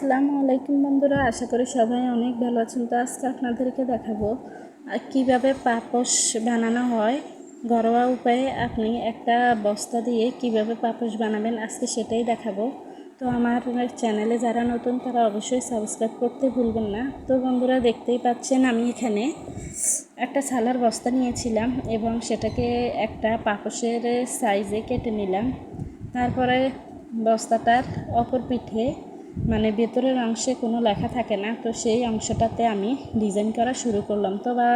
আসসালামু আলাইকুম বন্ধুরা, আশা করি সবাই অনেক ভালো আছেন। তো আজকে আপনাদেরকে দেখাবো কীভাবে পাপোশ বানানো হয়। ঘরোয়া উপায়ে আপনি একটা বস্তা দিয়ে কীভাবে পাপোশ বানাবেন আজকে সেটাই দেখাবো। তো আমার চ্যানেলে যারা নতুন, তারা অবশ্যই সাবস্ক্রাইব করতে ভুলবেন না। তো বন্ধুরা, দেখতেই পাচ্ছেন আমি এখানে একটা ছালার বস্তা নিয়েছিলাম এবং সেটাকে একটা পাপোশের সাইজে কেটে নিলাম। তারপরে বস্তাটার অপর পিঠে মানে ভেতরের অংশে কোনো লেখা থাকে না, তো সেই অংশটাতে আমি ডিজাইন করা শুরু করলাম। তো বা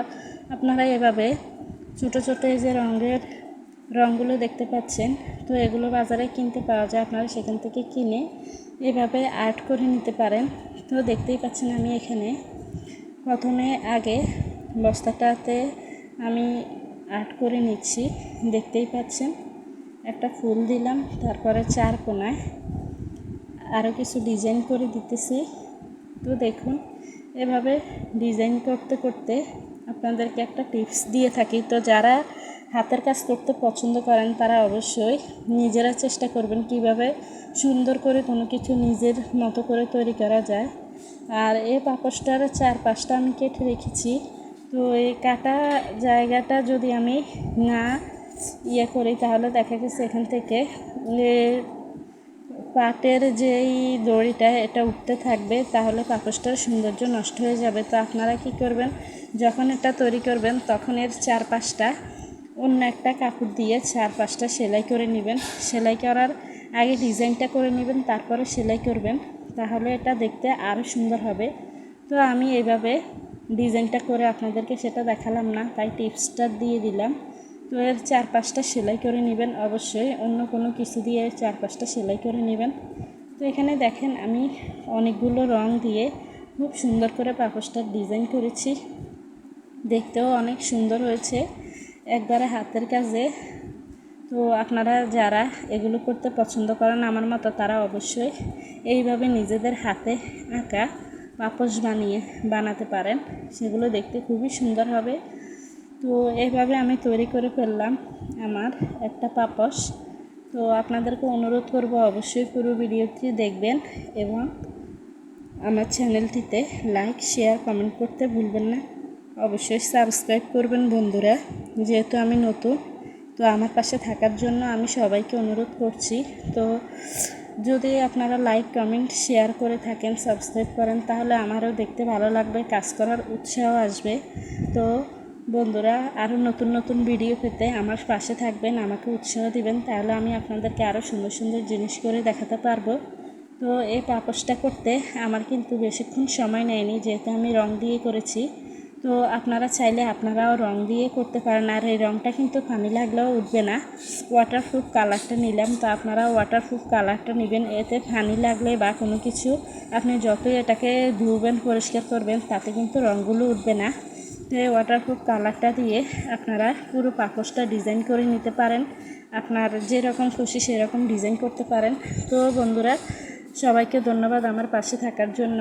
আপনারা এভাবে ছোটো ছোটো এই যে রঙের রঙগুলো দেখতে পাচ্ছেন, তো এগুলো বাজারে কিনতে পাওয়া যায়, আপনারা সেখান থেকে কিনে এভাবে আর্ট করে নিতে পারেন। তো দেখতেই পাচ্ছেন আমি এখানে প্রথমে আগে বস্তাটাতে আমি আর্ট করে নিচ্ছি, দেখতেই পাচ্ছেন। একটা ফুল দিলাম, তারপরে চার কোনায় আরও কিছু ডিজাইন করে দিতেছি। তো দেখুন, এভাবে ডিজাইন করতে করতে আপনাদেরকে একটা টিপস দিয়ে থাকি। তো যারা হাতের কাজ করতে পছন্দ করেন, তারা অবশ্যই নিজেরা চেষ্টা করবেন কীভাবে সুন্দর করে কোনো কিছু নিজের মতো করে তৈরি করা যায়। আর এই পাপোশটার চার পাঁচটা আমি কেটে রেখেছি। তো এই কাটা জায়গাটা যদি আমি না ইয়ে করি, তাহলে দেখা গেছে এখান থেকে পাটের যেই দড়িটা, এটা উঠতে থাকবে, তাহলে পাপোশটার সৌন্দর্য নষ্ট হয়ে যাবে। তো আপনারা কি করবেন? যখন এটা তৈরি করবেন, তখন এর চারপাশটা অন্য একটা কাপড় দিয়ে চারপাশটা সেলাই করে নেবেন। সেলাই করার আগে ডিজাইনটা করে নেবেন, তারপরে সেলাই করবেন। তাহলে এটা দেখতে আরও সুন্দর হবে। তো আমি এইভাবে ডিজাইনটা করে আপনাদেরকে সেটা দেখালাম না, তাই টিপসটা দিয়ে দিলাম। তো এর চারপাশটা সেলাই করে নেবেন অবশ্যই, অন্য কোনো কিছু দিয়ে এর চারপাশটা সেলাই করে নেবেন। তো এখানে দেখেন আমি অনেকগুলো রং দিয়ে খুব সুন্দর করে পাপোশটার ডিজাইন করেছি। দেখতেও অনেক সুন্দর হয়েছে, একবারে হাতের কাজে। তো আপনারা যারা এগুলো করতে পছন্দ করেন আমার মতো, তারা অবশ্যই এইভাবে নিজেদের হাতে আঁকা পাপোশ বানিয়ে বানাতে পারেন। সেগুলো দেখতে খুবই সুন্দর হবে। তো এইভাবে আমি তৈরি করে ফেললাম আমার একটা পাপস। তো আপনাদেরকে অনুরোধ করব অবশ্যই পুরো ভিডিওটি দেখবেন এবং আমার চ্যানেলটিতে লাইক, শেয়ার, কমেন্ট করতে ভুলবেন না। অবশ্যই সাবস্ক্রাইব করবেন বন্ধুরা, যেহেতু আমি নতুন, তো আমার পাশে থাকার জন্য আমি সবাইকে অনুরোধ করছি। তো যদি আপনারা লাইক, কমেন্ট, শেয়ার করে থাকেন, সাবস্ক্রাইব করেন, তাহলে আমারও দেখতে ভালো লাগবে, কাজ করার উৎসাহ আসবে। তো বন্ধুরা আরও নতুন নতুন ভিডিও পেতে আমার পাশে থাকবেন, আমাকে উৎসাহ দিবেন, তাহলে আমি আপনাদেরকে আরও সুন্দর সুন্দর জিনিস করে দেখাতে পারব। তো এই পাপোশটা করতে আমার কিন্তু বেশিক্ষণ সময় নেয়নি, যেহেতু আমি রং দিয়ে করেছি। তো আপনারা চাইলে আপনারাও রং দিয়ে করতে পারেন, আর এই রংটা কিন্তু পানি লাগলেও উঠবে না। ওয়াটারপ্রুফ কালারটা নিলাম, তো আপনারা ওয়াটারপ্রুফ কালারটা নেবেন, এতে পানি লাগলে বা কোনো কিছু, আপনি যতই এটাকে ধুবেন, পরিষ্কার করবেন, তাতে কিন্তু রঙগুলো উঠবে না। তো এই ওয়াটারপ্রুফ কালারটা দিয়ে আপনারা পুরো পাকসটা ডিজাইন করে নিতে পারেন। আপনার যেরকম খুশি সেরকম ডিজাইন করতে পারেন। তো বন্ধুরা, সবাইকে ধন্যবাদ আমার পাশে থাকার জন্য।